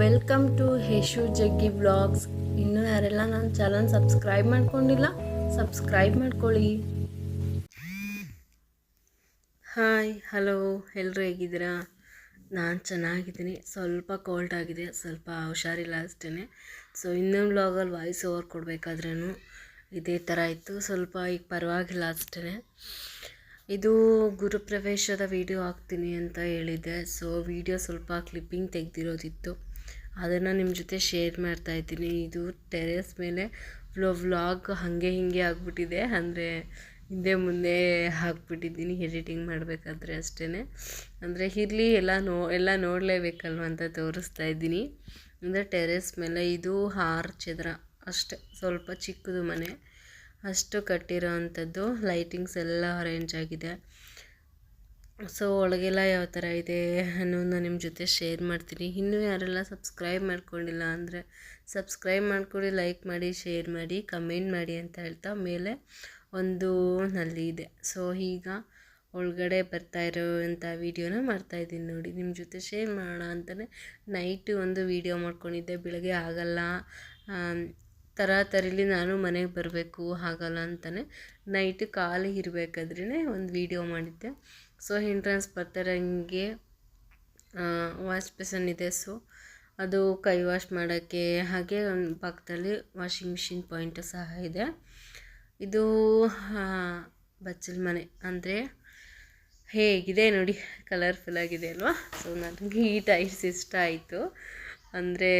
Welcome to ಹೇಶು ಜಗ್ಗಿ vlogs ಇನ್ನೂ ಯಾರೆಲ್ಲ ನನ್ನ ಚಾನಲ್ ಸಬ್ಸ್ಕ್ರೈಬ್ ಮಾಡ್ಕೊಂಡಿಲ್ಲ ಸಬ್ಸ್ಕ್ರೈಬ್ ಮಾಡ್ಕೊಳ್ಳಿ. ಹಾಯ್ ಹಲೋ ಎಲ್ಲರೂ ಹೇಗಿದ್ದೀರಾ? ನಾನು ಚೆನ್ನಾಗಿದ್ದೀನಿ. ಸ್ವಲ್ಪ ಕೋಲ್ಡ್ ಆಗಿದೆ, ಸ್ವಲ್ಪ ಹುಷಾರಿಲ್ಲ ಅಷ್ಟೇ ಸೊ ಇನ್ನೊಂದು ವ್ಲಾಗಲ್ಲಿ ವಾಯ್ಸ್ ಓವರ್ ಕೊಡಬೇಕಾದ್ರೂ ಇದೇ ಥರ ಇತ್ತು. ಸ್ವಲ್ಪ ಈಗ ಪರವಾಗಿಲ್ಲ ಅಷ್ಟೇ ಇದು ಗುರುಪ್ರವೇಶದ ವಿಡಿಯೋ ಹಾಕ್ತೀನಿ ಅಂತ ಹೇಳಿದ್ದೆ. ಸೊ ವಿಡಿಯೋ ಸ್ವಲ್ಪ ಕ್ಲಿಪ್ಪಿಂಗ್ ತೆಗೆದಿರೋದಿತ್ತು. ಅದನ್ನು ನಿಮ್ಮ ಜೊತೆ ಶೇರ್ ಮಾಡ್ತಾ ಇದ್ದೀನಿ. ಇದು ಟೆರೆಸ್ ಮೇಲೆ ವ್ಲೋ ವ್ಲಾಗ್ ಹಾಗೆ ಹೀಗೆ ಆಗಿಬಿಟ್ಟಿದೆ. ಅಂದರೆ ಹಿಂದೆ ಮುಂದೆ ಹಾಕ್ಬಿಟ್ಟಿದ್ದೀನಿ ಎಡಿಟಿಂಗ್ ಮಾಡಬೇಕಾದ್ರೆ ಅಷ್ಟೇ ಅಂದರೆ ಇರಲಿ, ಎಲ್ಲ ನೋ, ಎಲ್ಲ ನೋಡಲೇಬೇಕಲ್ವ ಅಂತ ತೋರಿಸ್ತಾ ಇದ್ದೀನಿ. ಅಂದರೆ ಟೆರೆಸ್ ಮೇಲೆ ಇದು ಆರು ಚದರ ಅಷ್ಟೆ, ಸ್ವಲ್ಪ ಚಿಕ್ಕದು ಮನೆ. ಅಷ್ಟು ಕಟ್ಟಿರೋ ಅಂಥದ್ದು ಲೈಟಿಂಗ್ಸ್ ಎಲ್ಲ ಅರೇಂಜ್ ಆಗಿದೆ. ಸೊ ಒಳಗೆಲ್ಲ ಯಾವ ಥರ ಇದೆ ಅನ್ನೋದನ್ನ ನಿಮ್ಮ ಜೊತೆ ಶೇರ್ ಮಾಡ್ತೀನಿ. ಇನ್ನೂ ಯಾರೆಲ್ಲ ಸಬ್ಸ್ಕ್ರೈಬ್ ಮಾಡ್ಕೊಂಡಿಲ್ಲ ಅಂದರೆ ಸಬ್ಸ್ಕ್ರೈಬ್ ಮಾಡ್ಕೊಳ್ಳಿ ಲೈಕ್ ಮಾಡಿ ಶೇರ್ ಮಾಡಿ ಕಮೆಂಟ್ ಮಾಡಿ ಅಂತ ಹೇಳ್ತಾ ಮೇಲೆ ಒಂದು ನಲ್ಲಿ ಇದೆ. ಸೊ ಈಗ ಒಳಗಡೆ ಬರ್ತಾ ಇರೋವಂಥ ವೀಡಿಯೋನ ಮಾಡ್ತಾಯಿದ್ದೀನಿ ನೋಡಿ. ನಿಮ್ಮ ಜೊತೆ ಶೇರ್ ಮಾಡೋಣ ಅಂತಲೇ ನೈಟು ಒಂದು ವೀಡಿಯೋ ಮಾಡ್ಕೊಂಡಿದ್ದೆ. ಬೆಳಗ್ಗೆ ಆಗಲ್ಲ. ಥರ ತರಲಿ ನಾನು ಮನೆಗೆ ಬರಬೇಕು, ಆಗಲ್ಲ ಅಂತಲೇ ನೈಟ್ ಖಾಲಿ ಇರಬೇಕಾದ್ರೇ ಒಂದು ವೀಡಿಯೋ ಮಾಡಿದ್ದೆ. ಸೊ ಎಂಟ್ರೆನ್ಸ್ ಬರ್ತಾರಂಗೆ ವಾಶ್ ಬೇಸನ್ ಇದೆ. ಸೊ ಅದು ಕೈ ವಾಶ್ ಮಾಡೋಕ್ಕೆ ಹಾಗೆ ಒಂದು ಪಕ್ಕದಲ್ಲಿ ವಾಷಿಂಗ್ ಮಿಷಿನ್ ಪಾಯಿಂಟು ಸಹ ಇದೆ. ಇದು ಬಚ್ಚಲ್ ಮನೆ. ಅಂದರೆ ಹೇಗಿದೆ ನೋಡಿ ಕಲರ್ಫುಲ್ ಆಗಿದೆ ಅಲ್ವಾ? ಸೊ ನನಗೆ ಈ ಟೈಲ್ಸ್ ಇಷ್ಟ ಆಯಿತು. ಅಂದರೆ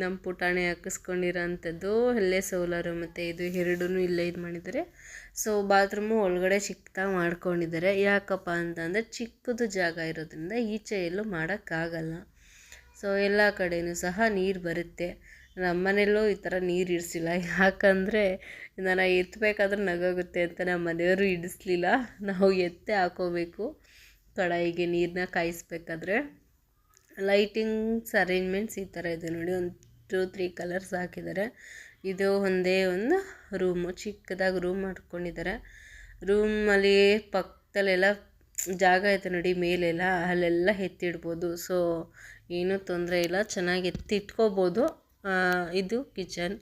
ನಮ್ಮ ಪುಟಾಣಿ ಹಾಕಿಸ್ಕೊಂಡಿರೋಂಥದ್ದು ಅಲ್ಲೇ ಸೋಲಾರು ಮತ್ತು ಇದು ಎರಡೂ ಇಲ್ಲೇ ಇದು ಮಾಡಿದ್ದಾರೆ. ಸೊ ಬಾತ್ರೂಮು ಒಳಗಡೆ ಚಿಕ್ಕದಾಗಿ ಮಾಡ್ಕೊಂಡಿದ್ದಾರೆ. ಯಾಕಪ್ಪ ಅಂತಂದರೆ ಚಿಕ್ಕದು ಜಾಗ ಇರೋದ್ರಿಂದ ಈಚೆ ಎಲ್ಲೂ ಮಾಡೋಕ್ಕಾಗಲ್ಲ. ಸೊ ಎಲ್ಲ ಕಡೆಯೂ ಸಹ ನೀರು ಬರುತ್ತೆ. ನಮ್ಮನೆಯಲ್ಲೂ ಈ ಥರ ನೀರು ಇಡಿಸಿಲ್ಲ. ಯಾಕಂದರೆ ನಾನು ಎತ್ತಬೇಕಾದ್ರೆ ನಗೋಗುತ್ತೆ ಅಂತ ನಮ್ಮ ಮನೆಯವರು ಇಡಿಸ್ಲಿಲ್ಲ. ನಾವು ಎತ್ತೆ ಹಾಕೋಬೇಕು. ಕಡಾಯಿಗೆ ನೀರನ್ನ ಕಾಯಿಸ್ಬೇಕಾದ್ರೆ. ಲೈಟಿಂಗ್ಸ್ ಅರೇಂಜ್ಮೆಂಟ್ಸ್ ಈ ಥರ ಇದೆ ನೋಡಿ. ಒಂದು, ಟೂ, ತ್ರೀ ಕಲರ್ಸ್ ಹಾಕಿದ್ದಾರೆ. ಇದು ಒಂದೇ ಒಂದು ರೂಮು, ಚಿಕ್ಕದಾಗಿ ರೂಮ್ ಮಾಡ್ಕೊಂಡಿದ್ದಾರೆ. ರೂಮಲ್ಲಿ ಪಕ್ಕದಲ್ಲೆಲ್ಲ ಜಾಗ ಐತೆ ನೋಡಿ, ಮೇಲೆಲ್ಲ, ಅಲ್ಲೆಲ್ಲ ಎತ್ತಿಡ್ಬೋದು. ಸೊ, ಏನೂ ತೊಂದರೆ ಇಲ್ಲ, ಚೆನ್ನಾಗಿ ಎತ್ತಿಟ್ಕೋಬೋದು. ಇದು ಕಿಚನ್.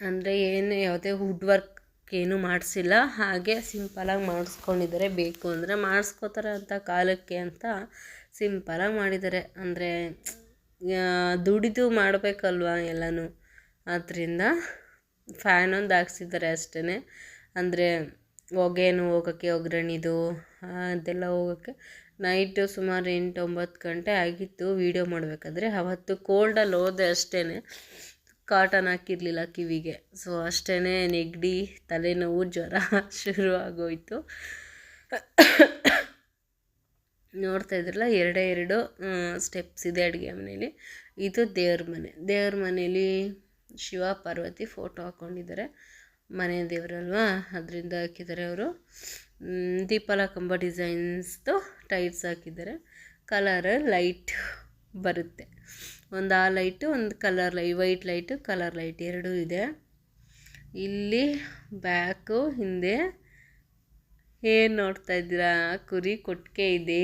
ಅಂದರೆ ಏನು ಯಾವುದೇ ವುಡ್ ವರ್ಕ್ ಏನೂ ಮಾಡಿಸಿಲ್ಲ. ಹಾಗೆ ಸಿಂಪಲಾಗಿ ಮಾಡಿಸ್ಕೊಂಡಿದ್ದಾರೆ. ಬೇಕು ಅಂದರೆ ಮಾಡಿಸ್ಕೋತಾರೆ ಅಂತ ಕಾಲಕ್ಕೆ ಅಂತ ಸಿಂಪಲಾಗಿ ಮಾಡಿದ್ದಾರೆ. ಅಂದರೆ ದುಡಿದು ಮಾಡಬೇಕಲ್ವ ಎಲ್ಲನೂ? ಆದ್ದರಿಂದ ಫ್ಯಾನ್ ಒಂದು ಹಾಕ್ಸಿದ್ದಾರೆ ಅಷ್ಟೇ ಅಂದರೆ, ಹೊಗೆನು ಹೋಗೋಕ್ಕೆ ಒಗ್ಗರಣಿದು ಅದೆಲ್ಲ ಹೋಗೋಕ್ಕೆ ನೈಟು ಸುಮಾರು ಎಂಟು ಒಂಬತ್ತು ಗಂಟೆ ಆಗಿತ್ತು. ವೀಡಿಯೋ ಮಾಡಬೇಕಾದ್ರೆ ಅವತ್ತು ಕೋಲ್ಡಲ್ಲಿ ಹೋದೆ ಅಷ್ಟೇ ಕಾಟನ್ ಹಾಕಿರಲಿಲ್ಲ ಕಿವಿಗೆ. ಸೊ ಅಷ್ಟೇ ನೆಗಡಿ, ತಲೆನೋವು, ಜ್ವರ ಶುರು ಆಗೋಯ್ತು ನೋಡ್ತಾ ಇದ್ರಲ್ಲ, ಎರಡೇ ಎರಡು ಸ್ಟೆಪ್ಸ್ ಇದೆ ಅಡುಗೆ ಮನೇಲಿ. ಇದು ದೇವ್ರ ಮನೆ. ದೇವ್ರ ಮನೇಲಿ ಶಿವ ಪಾರ್ವತಿ ಫೋಟೋ ಹಾಕ್ಕೊಂಡಿದ್ದಾರೆ ಮನೆ ದೇವರಲ್ವಾ? ಅದರಿಂದ ಹಾಕಿದ್ದಾರೆ ಅವರು. ದೀಪಾಲ ಕಂಬ ಡಿಸೈನ್ಸ್ದು ಟೈಟ್ಸ್ ಹಾಕಿದ್ದಾರೆ. ಕಲರ್ ಲೈಟ್ ಬರುತ್ತೆ. ಒಂದು ಆ ಲೈಟು ಒಂದು ಕಲರ್ ಲೈ ವೈಟ್ ಲೈಟು ಕಲರ್ ಲೈಟ್ ಎರಡೂ ಇದೆ. ಇಲ್ಲಿ ಬ್ಯಾಕು ಹಿಂದೆ ಏನು ನೋಡ್ತಾ ಇದ್ದೀರಾ? ಕುರಿ ಕೊಟ್ಟಿಗೆ ಇದೆ.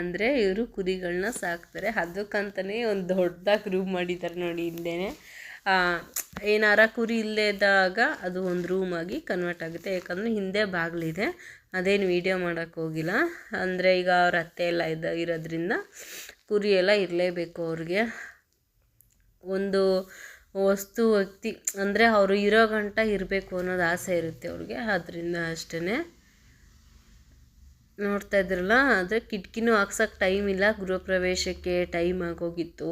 ಅಂದರೆ ಇವರು ಕುರಿಗಳನ್ನ ಸಾಕ್ತಾರೆ. ಅದಕ್ಕಂತಲೇ ಒಂದು ದೊಡ್ಡದಾಗಿ ರೂಮ್ ಮಾಡಿದ್ದಾರೆ ನೋಡಿ ಹಿಂದೆನೇ. ಏನಾರ ಕುರಿ ಇಲ್ಲದಾಗ ಅದು ಒಂದು ರೂಮಾಗಿ ಕನ್ವರ್ಟ್ ಆಗುತ್ತೆ. ಯಾಕಂದರೆ ಹಿಂದೆ ಬಾಗಿಲಿದೆ ಅದೇನು ವೀಡಿಯೋ ಮಾಡೋಕ್ಕೆ ಹೋಗಿಲ್ಲ. ಅಂದರೆ ಈಗ ಅವ್ರ ಅತ್ತೆ ಎಲ್ಲ ಇದ್ದ ಇರೋದ್ರಿಂದ ಕುರಿ ಎಲ್ಲ ಇರಲೇಬೇಕು ಅವ್ರಿಗೆ. ಒಂದು ವಸ್ತು, ವ್ಯಕ್ತಿ, ಅಂದರೆ ಅವರು ಇರೋ ಗಂಟ ಇರಬೇಕು ಅನ್ನೋದು ಆಸೆ ಇರುತ್ತೆ ಅವ್ರಿಗೆ. ಆದ್ದರಿಂದ ಅಷ್ಟೇ ನೋಡ್ತಾ ಇದ್ರಲ್ಲ, ಆದರೆ ಕಿಟಕಿನೂ ಹಾಕ್ಸೋಕ್ಕೆ ಟೈಮ್ ಇಲ್ಲ. ಗೃಹ ಪ್ರವೇಶಕ್ಕೆ ಟೈಮ್ ಆಗೋಗಿತ್ತು.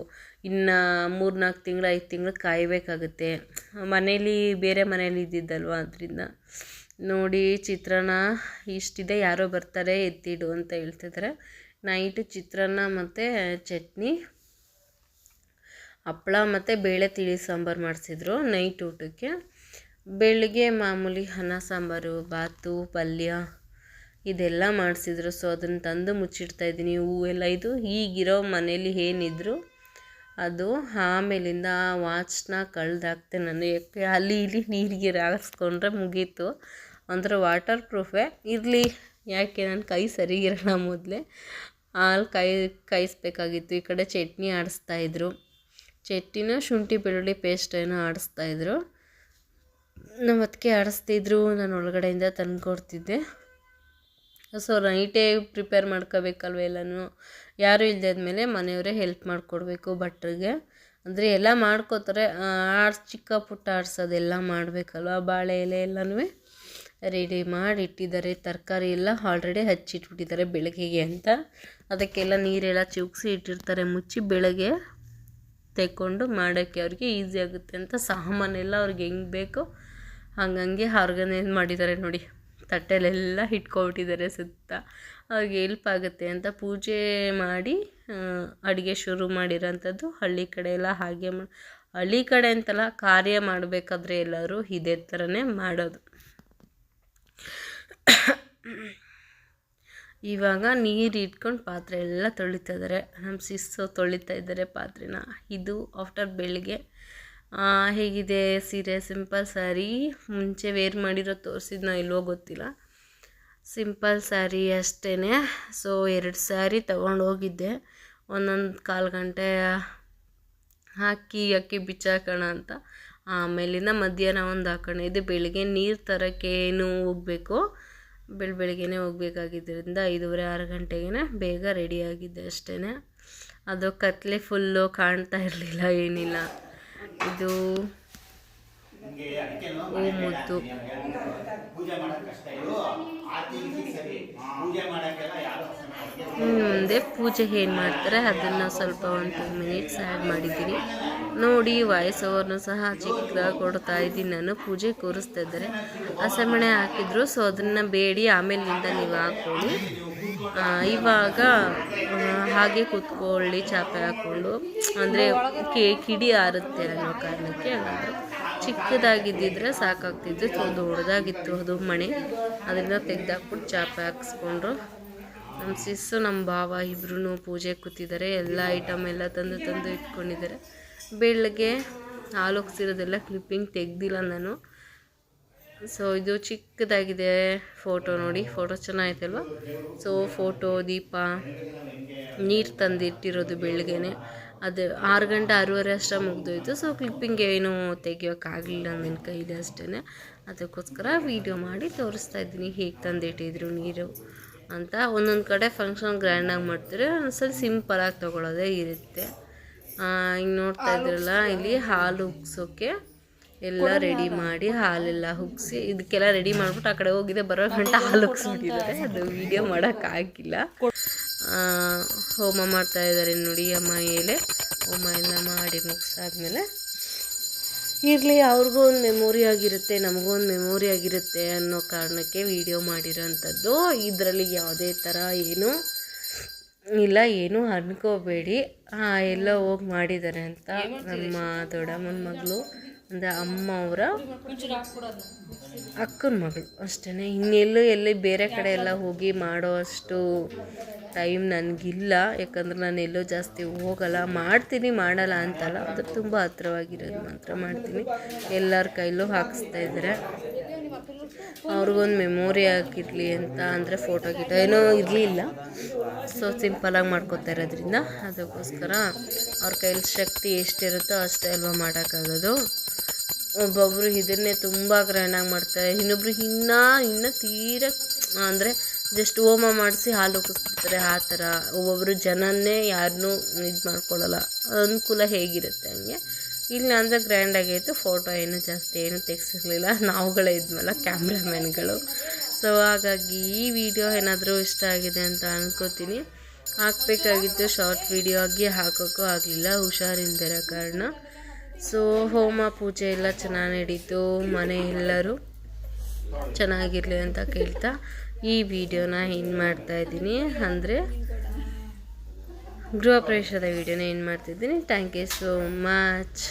ಇನ್ನು ಮೂರು ನಾಲ್ಕು ತಿಂಗಳು, ಐದು ತಿಂಗಳು ಕಾಯಬೇಕಾಗುತ್ತೆ. ಮನೇಲಿ, ಬೇರೆ ಮನೇಲಿ ಇದ್ದಿದ್ದಲ್ವ? ಅದರಿಂದ ನೋಡಿ ಚಿತ್ರಾನ್ನ ಇಷ್ಟಿದೆ, ಯಾರೋ ಬರ್ತಾರೆ, ಎತ್ತಿಡು ಅಂತ ಹೇಳ್ತಿದ್ದಾರೆ ನೈಟು ಚಿತ್ರಾನ್ನ ಮತ್ತು ಚಟ್ನಿ. ಹಪ್ಳ ಮತ್ತು ಬೇಳೆ ತಿಳಿ ಸಾಂಬಾರು ಮಾಡಿಸಿದ್ರು ನೈಟ್ ಊಟಕ್ಕೆ. ಬೆಳಗ್ಗೆ ಮಾಮೂಲಿ ಅನ್ನ ಸಾಂಬಾರು, ಬಾತು, ಪಲ್ಯ ಇದೆಲ್ಲ ಮಾಡಿಸಿದ್ರು. ಸೊ ಅದನ್ನು ತಂದು ಮುಚ್ಚಿಡ್ತಾ ಇದ್ದೀನಿ. ಹೂವೆಲ್ಲ ಇದು ಈಗಿರೋ ಮನೇಲಿ ಏನಿದ್ರು ಅದು ಆಮೇಲಿಂದ ಆ ವಾಚ್ನ ಕಳೆದಾಕ್ತೆ ನಾನು. ಯಾಕೆ? ಅಲ್ಲಿ ಇಲ್ಲಿ ನೀರಿಗೆ ರಾಗಿಸ್ಕೊಂಡ್ರೆ ಮುಗೀತು. ಅಂದರೆ ವಾಟರ್ ಪ್ರೂಫೇ ಇರಲಿ. ಯಾಕೆ? ನನ್ನ ಕೈ ಸರಿ ಇರೋಣ ಮೊದಲೇ. ಹಾಲು ಕೈ ಕಾಯಿಸ್ಬೇಕಾಗಿತ್ತು. ಈ ಕಡೆ ಚಟ್ನಿ ಆಡಿಸ್ತಾಯಿದ್ರು ಚಟ್ನಿನ ಶುಂಠಿ ಬೆಳ್ಳುಳ್ಳಿ ಪೇಸ್ಟ್ ಏನೋ ಆಡಿಸ್ತಾಯಿದ್ರು ನಮ್ಮ ಅದಕ್ಕೆ ಆಡಿಸ್ತಿದ್ರು, ನಾನು ಒಳಗಡೆಯಿಂದ ತಂದು ಕೊಡ್ತಿದ್ದೆ. ಸೊ ನೈಟೇ ಪ್ರಿಪೇರ್ ಮಾಡ್ಕೋಬೇಕಲ್ವ ಎಲ್ಲನೂ? ಯಾರೂ ಆದಮೇಲೆ ಮನೆಯವರೇ ಹೆಲ್ಪ್ ಮಾಡಿಕೊಡ್ಬೇಕು ಭಟ್ರಿಗೆ. ಅಂದರೆ ಎಲ್ಲ ಮಾಡ್ಕೋತಾರೆ ಆಡ್ಸ್ ಚಿಕ್ಕ ಪುಟ್ಟ ಆಡ್ಸೋದೆಲ್ಲ ಮಾಡಬೇಕಲ್ವ? ಬಾಳೆ ಎಲೆ ಎಲ್ಲನೂ ರೆಡಿ ಮಾಡಿ ಇಟ್ಟಿದ್ದಾರೆ. ತರಕಾರಿ ಎಲ್ಲ ಆಲ್ರೆಡಿ ಹಚ್ಚಿಟ್ಬಿಟ್ಟಿದ್ದಾರೆ ಬೆಳಗ್ಗೆಗೆ ಅಂತ. ಅದಕ್ಕೆಲ್ಲ ನೀರೆಲ್ಲ ಚಿವುಕ್ಸಿ ಇಟ್ಟಿರ್ತಾರೆ, ಮುಚ್ಚಿ ಬೆಳಗ್ಗೆ. ತೆಕ್ಕೊಂಡು ಮಾಡೋಕ್ಕೆ ಅವ್ರಿಗೆ ಈಸಿ ಆಗುತ್ತೆ ಅಂತ ಸಾಮಾನೆಲ್ಲ ಅವ್ರಿಗೆ ಹೆಂಗೆ ಬೇಕೋ ಹಂಗಂಗೆ ಆರ್ಗನೈಸ್ ಮಾಡಿದ್ದಾರೆ ನೋಡಿ. ತಟ್ಟೆಲೆಲ್ಲ ಇಟ್ಕೊಬಿಟ್ಟಿದ್ದಾರೆ ಸುತ್ತ. ಅವ್ರಿಗೆ ಹೆಲ್ಪ್ ಆಗುತ್ತೆ ಅಂತ ಪೂಜೆ ಮಾಡಿ ಅಡುಗೆ ಶುರು ಮಾಡಿರೋಂಥದ್ದು ಹಳ್ಳಿ ಕಡೆ ಎಲ್ಲ ಹಾಗೆ ಮಾ, ಹಳ್ಳಿ ಕಡೆ ಅಂತಲ್ಲ ಕಾರ್ಯ ಮಾಡಬೇಕಾದ್ರೆ ಎಲ್ಲರೂ ಇದೇ ಥರನೇ ಮಾಡೋದು. ಇವಾಗ ನೀರು ಇಟ್ಕೊಂಡು ಪಾತ್ರೆ ಎಲ್ಲ ತೊಳಿತಾ ಇದ್ದಾರೆ ನಮ್ಮ ಸಿಸ್ಸು ತೊಳಿತಾ ಇದ್ದಾರೆ ಪಾತ್ರೆನ. ಇದು ಆಫ್ಟರ್ ಬೆಳಿಗ್ಗೆ. ಹೇಗಿದೆ ಸೀರೆ? ಸಿಂಪಲ್ ಸ್ಯಾರಿ ಮುಂಚೆ ವೇರ್ ಮಾಡಿರೋ ತೋರಿಸಿದ್ನೋ ಇಲ್ವೋ ಗೊತ್ತಿಲ್ಲ. ಸಿಂಪಲ್ ಸ್ಯಾರಿ ಅಷ್ಟೇ ಸೊ ಎರಡು ಸ್ಯಾರಿ ತೊಗೊಂಡು ಹೋಗಿದ್ದೆ. ಒಂದೊಂದು ಕಾಲು ಗಂಟೆ ಹಾಕಿ, ಅಕ್ಕಿ ಬಿಚ್ಚಾಕೋಣ ಅಂತ. ಆಮೇಲಿಂದ ಮಧ್ಯಾಹ್ನ ಒಂದು ಹಾಕೊಂಡಿದ್ದೆ ಬೆಳಿಗ್ಗೆ ನೀರು ತರೋಕ್ಕೆ ಏನು ಹೋಗಬೇಕು? ಬೆಳ ಬೆಳಗ್ಗೆನೆ ಹೋಗ್ಬೇಕಾಗಿದ್ದರಿಂದ ಐದೂವರೆ ಆರು ಗಂಟೆಗೆ ಬೇಗ ರೆಡಿಯಾಗಿದ್ದೆ ಅಷ್ಟೇ ಅದು ಕತ್ತಲೆ ಫುಲ್ಲು ಕಾಣ್ತಾ ಇರಲಿಲ್ಲ, ಏನಿಲ್ಲ. ಇದು ಇನ್ನು ಮುಂದೆ ಪೂಜೆ ಏನು ಮಾಡ್ತಾರೆ ಅದನ್ನು ಸ್ವಲ್ಪ ಒಂದು ಟೂ ಮಿನಿಟ್ಸ್ ಆ್ಯಡ್ ಮಾಡಿದ್ದೀನಿ ನೋಡಿ ವಾಯ್ಸ್ ಓವರ್ನು ಸಹ ಚಿಕ್ಕದಾಗಿ ಕೊಡ್ತಾ ಇದ್ದೀನಿ ನಾನು. ಪೂಜೆ ಕೂರಿಸ್ತಾ ಇದ್ದಾರೆ. ಹಸೆಮಣೆ ಹಾಕಿದ್ರು ಸೊ ಅದನ್ನು ಬೇಡಿ ಆಮೇಲಿಂದ ನೀವು ಹಾಕ್ಕೊಳ್ಳಿ ಇವಾಗ ಹಾಗೆ ಕೂತ್ಕೊಳ್ಳಿ ಚಾಪೆ ಹಾಕ್ಕೊಂಡು ಅಂದರೆ ಕಿಡಿ ಆರುತ್ತೆ ಅನ್ನೋ ಕಾರಣಕ್ಕೆ ಏನಾದರೂ ಚಿಕ್ಕದಾಗಿದ್ದಿದ್ರೆ ಸಾಕಾಗ್ತಿದ್ದು ಸೊ ದೊಡ್ಡದಾಗಿತ್ತು ಅದು ಮಣೆ. ಅದರಿಂದ ತೆಗೆದಾಕ್ಬಿಟ್ಟು ಚಾಪೆ ಹಾಕಿಸ್ಕೊಂಡ್ರು. ನಮ್ಮ ಸಿಸ್ಸು ನಮ್ಮ ಭಾವ ಇಬ್ರು ಪೂಜೆ ಕೂತಿದ್ದಾರೆ. ಎಲ್ಲ ಐಟಮ್ ಎಲ್ಲ ತಂದು ತಂದು ಇಟ್ಕೊಂಡಿದ್ದಾರೆ. ಬೆಳಗ್ಗೆ ಹಾಲು ಕ್ಲಿಪ್ಪಿಂಗ್ ತೆಗ್ದಿಲ್ಲ ನಾನು. ಸೊ ಇದು ಚಿಕ್ಕದಾಗಿದೆ ಫೋಟೋ ನೋಡಿ. ಫೋಟೋ ಚೆನ್ನಾಗೈತಲ್ವ ಸೊ ಫೋಟೋ ದೀಪ, ನೀರು ತಂದಿಟ್ಟಿರೋದು ಬೆಳಗ್ಗೆನೆ. ಅದು ಆರು ಗಂಟೆ ಆರೂವರೆ ಅಷ್ಟೇ ಮುಗ್ದೋಯ್ತು. ಸೊ ಕ್ಲಿಪ್ಪಿಂಗ್ ಏನು ತೆಗಿಯೋಕ್ಕಾಗಲಿಲ್ಲ ನನ್ನ ಕೈಲಿ ಅಷ್ಟೇ ಅದಕ್ಕೋಸ್ಕರ ವೀಡಿಯೋ ಮಾಡಿ ತೋರಿಸ್ತಾ ಇದ್ದೀನಿ. ಹೇಗೆ ತಂದಿಟ್ಟಿದ್ರು ನೀರು ಅಂತ. ಒಂದೊಂದು ಕಡೆ ಫಂಕ್ಷನ್ ಗ್ರ್ಯಾಂಡಾಗಿ ಮಾಡ್ತಾರೆ ಒಂದೊಂದ್ಸಲ ಸಿಂಪಲಾಗಿ ತೊಗೊಳೋದೇ ಇರುತ್ತೆ. ಹಿಂಗೆ ನೋಡ್ತಾ ಇದ್ರಲ್ಲ, ಇಲ್ಲಿ ಹಾಲು ಉಗ್ಸೋಕ್ಕೆ ಎಲ್ಲ ರೆಡಿ ಮಾಡಿ. ಹಾಲೆಲ್ಲ ಹುಗ್ಸಿ ಇದಕ್ಕೆಲ್ಲ ರೆಡಿ ಮಾಡ್ಬಿಟ್ಟು ಆ ಕಡೆ ಹೋಗಿದೆ ಬರೋ ಗಂಟೆ ಹಾಲು ಹುಗ್ಸ್ಬಿಟ್ಟಿದ್ದಾರೆ ಅದು ವೀಡಿಯೋ ಮಾಡೋಕ್ಕಾಗಿಲ್ಲ. ಹೋಮ ಮಾಡ್ತಾ ಇದ್ದಾರೆ ನೋಡಿ ಅಮ್ಮ ಎಲೆ ಹೋಮ ಎಲ್ಲ ಮಾಡಿ ಮುಗಿಸಾದ್ಮೇಲೆ ಇರಲಿ ಅವ್ರಿಗೂ ಒಂದು ಮೆಮೊರಿ ಆಗಿರುತ್ತೆ ನಮಗೂ ಒಂದು ಮೆಮೊರಿ ಆಗಿರುತ್ತೆ ಅನ್ನೋ ಕಾರಣಕ್ಕೆ ವಿಡಿಯೋ ಮಾಡಿರೋಂಥದ್ದು. ಇದರಲ್ಲಿ ಯಾವುದೇ ಥರ ಏನು ಇಲ್ಲ ಏನು ಅನ್ಕೋಬೇಡಿ. ಎಲ್ಲೋ ಹೋಗಿ ಮಾಡಿದ್ದಾರೆ ಅಂತ ನಮ್ಮ ದೊಡ್ಡಮ್ಮನ ಮಗಳು. ಅಂದರೆ ಅಮ್ಮ ಅವರ ಅಕ್ಕನ ಮಗಳು ಅಷ್ಟೇ ಇನ್ನೆಲ್ಲೂ ಎಲ್ಲಿ ಬೇರೆ ಕಡೆ ಎಲ್ಲ ಹೋಗಿ ಮಾಡೋ ಅಷ್ಟು ಟೈಮ್ ನನಗಿಲ್ಲ. ಯಾಕಂದ್ರೆ ನಾನು ಎಲ್ಲೋ ಜಾಸ್ತಿ ಹೋಗಲ್ಲ. ಮಾಡ್ತೀನಿ ಮಾಡಲ್ಲ ಅಂತಲ್ಲ. ಅದು ತುಂಬ ಹತ್ರವಾಗಿರೋದು ಮಾತ್ರ ಮಾಡ್ತೀನಿ. ಎಲ್ಲರ ಕೈಲೂ ಹಾಕಿಸ್ತಾ ಇದ್ದಾರೆ ಅವ್ರಿಗೊಂದು ಮೆಮೊರಿ ಆಗಿರಲಿ ಅಂತ ಅಂದರೆ ಫೋಟೋ ಗಿಟೋ ಏನೋ ಇರಲಿಲ್ಲ. ಸೊ ಸಿಂಪಲಾಗಿ ಮಾಡ್ಕೋತಾ ಇರೋದ್ರಿಂದ ಅದಕ್ಕೋಸ್ಕರ ಅವ್ರ ಕೈಲಿ ಶಕ್ತಿ ಎಷ್ಟಿರುತ್ತೋ ಅಷ್ಟೇ ಅಲ್ವಾ ಮಾಡೋಕ್ಕಾಗೋದು. ಒಬ್ಬೊಬ್ಬರು ಇದನ್ನೇ ತುಂಬ ಗ್ರ್ಯಾಂಡಾಗಿ ಮಾಡ್ತಾರೆ. ಇನ್ನೊಬ್ರು ಇನ್ನೂ ಇನ್ನೂ ತೀರ, ಅಂದರೆ ಜಸ್ಟ್ ಹೋಮ ಮಾಡಿಸಿ ಹಾಲು ಉಕ್ಕಿಸ್ಬಿಡ್ತಾರೆ ಆ ಥರ. ಒಬ್ಬೊಬ್ಬರು ಜನನ್ನೇ ಯಾರನ್ನೂ ಇದು ಮಾಡ್ಕೊಳ್ಳಲ್ಲ. ಅನುಕೂಲ ಹೇಗಿರುತ್ತೆ ಹಂಗೆ? ಇಲ್ಲ ಅಂದರೆ ಗ್ರ್ಯಾಂಡಾಗೈತೆ ಫೋಟೋ ಏನು ಜಾಸ್ತಿ ಏನು ತೆಗ್ಸಿರ್ಲಿಲ್ಲ. ನಾವುಗಳೇ ಇದ್ಮೇಲೆ ಕ್ಯಾಮ್ರಾಮ್ಯಾನ್ಗಳು ಸೊ ಹಾಗಾಗಿ ಈ ವಿಡಿಯೋ ಏನಾದರೂ ಇಷ್ಟ ಆಗಿದೆ ಅಂತ ಅನ್ಕೋತೀನಿ. ಹಾಕಬೇಕಾಗಿತ್ತು ಶಾರ್ಟ್ ವಿಡಿಯೋ ಆಗಿ ಹಾಕೋಕ್ಕೂ ಆಗಲಿಲ್ಲ. ಹುಷಾರಿಲ್ದಿರೋ ಕಾರಣ. ಸೊ ಹೋಮ ಪೂಜೆ ಎಲ್ಲ ಚೆನ್ನಾಗಿ ನಡೀತು, ಮನೆ ಎಲ್ಲರೂ ಚೆನ್ನಾಗಿರಲಿ ಅಂತ ಕೇಳ್ತಾ ಈ ವಿಡಿಯೋನ ಏನು ಮಾಡ್ತಾ ಇದ್ದೀನಿ. ಅಂದರೆ ಗೃಹ ಪ್ರವೇಶದ ವಿಡಿಯೋನ ಏನು ಮಾಡ್ತಿದ್ದೀನಿ ಥ್ಯಾಂಕ್ ಯು ಸೋ ಮಚ್